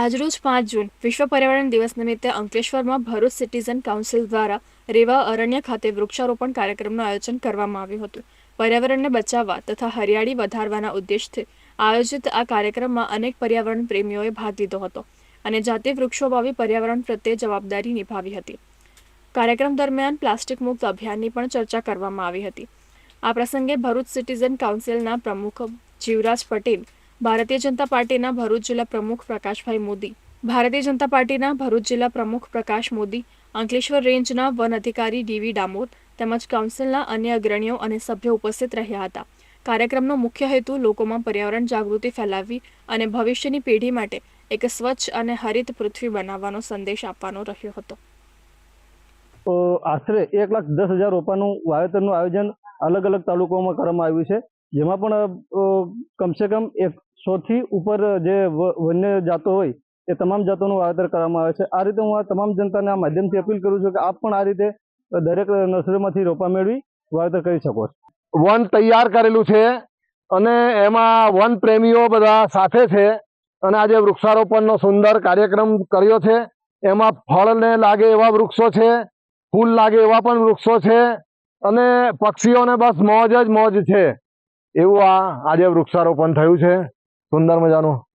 આજરોજ પાંચ જૂન વિશ્વ પર્યાવરણ દિવસ નિમિત્તે અંકલેશ્વરમાં ભરૂચ સિટીઝન કાઉન્સિલ દ્વારા રેવા અરણ્ય ખાતે વૃક્ષારોપણ કાર્યક્રમનું આયોજન કરવામાં આવ્યું હતું. પર્યાવરણને બચાવવા તથા હરિયાળી વધારવાના ઉદ્દેશથી આયોજિત આ કાર્યક્રમમાં અનેક પર્યાવરણ પ્રેમીઓએ ભાગ લીધો હતો અને જાતે વૃક્ષો વાવી પર્યાવરણ પ્રત્યે જવાબદારી નિભાવી હતી. કાર્યક્રમ દરમિયાન પ્લાસ્ટિક મુક્ત અભિયાનની પણ ચર્ચા કરવામાં આવી હતી. આ પ્રસંગે ભરૂચ સિટીઝન કાઉન્સિલના પ્રમુખ જીવરાજ પટેલ ભારતીય જનતા પાર્ટીના ભરૂચ જિલ્લા પ્રમુખ પ્રકાશભાઈ મોદી. ભારતીય જનતા પાર્ટીના ભરૂચ જિલ્લા પ્રમુખ પ્રકાશ મોદી, અંકલેશ્વર રેન્જના વન અધિકારી ડીવી ડામોર તેમજ કાઉન્સિલના અન્ય અગ્રણીઓ અને સભ્યો ઉપસ્થિત રહ્યા હતા. કાર્યક્રમનો મુખ્ય હેતુ લોકોમાં પર્યાવરણ જાગૃતિ ફેલાવવી અને ભવિષ્યની પેઢી માટે એક સ્વચ્છ અને હરિત પૃથ્વી બનાવવાનો સંદેશ આપવાનો રહ્યો હતો. આશરે એક લાખ દસ હજાર રોપાનું વાવેતરનું આયોજન અલગ અલગ તાલુકાઓમાં કરવામાં આવ્યું છે. જેમાં પણ કમસે કમ એકસોથી ઉપર જે વન્ય જાતો હોય, એ તમામ જાતોનું વાવેતર કરવામાં આવે છે. આ રીતે હું આ તમામ જનતાને આ માધ્યમથી અપીલ કરું છું કે આપ પણ આ રીતે દરેક નર્સરીમાંથી રોપા મેળવી વાવેતર કરી શકો છો. વન તૈયાર કરેલું છે અને એમાં વન પ્રેમીઓ બધા સાથે છે અને આજે વૃક્ષારોપણનો સુંદર કાર્યક્રમ કર્યો છે. એમાં ફળને લાગે એવા વૃક્ષો છે, ફૂલ લાગે એવા પણ વૃક્ષો છે અને પક્ષીઓને બસ મોજ જ મોજ છે. એવું આ આજે વૃક્ષારોપણ થયું છે. સુંદર મજાનું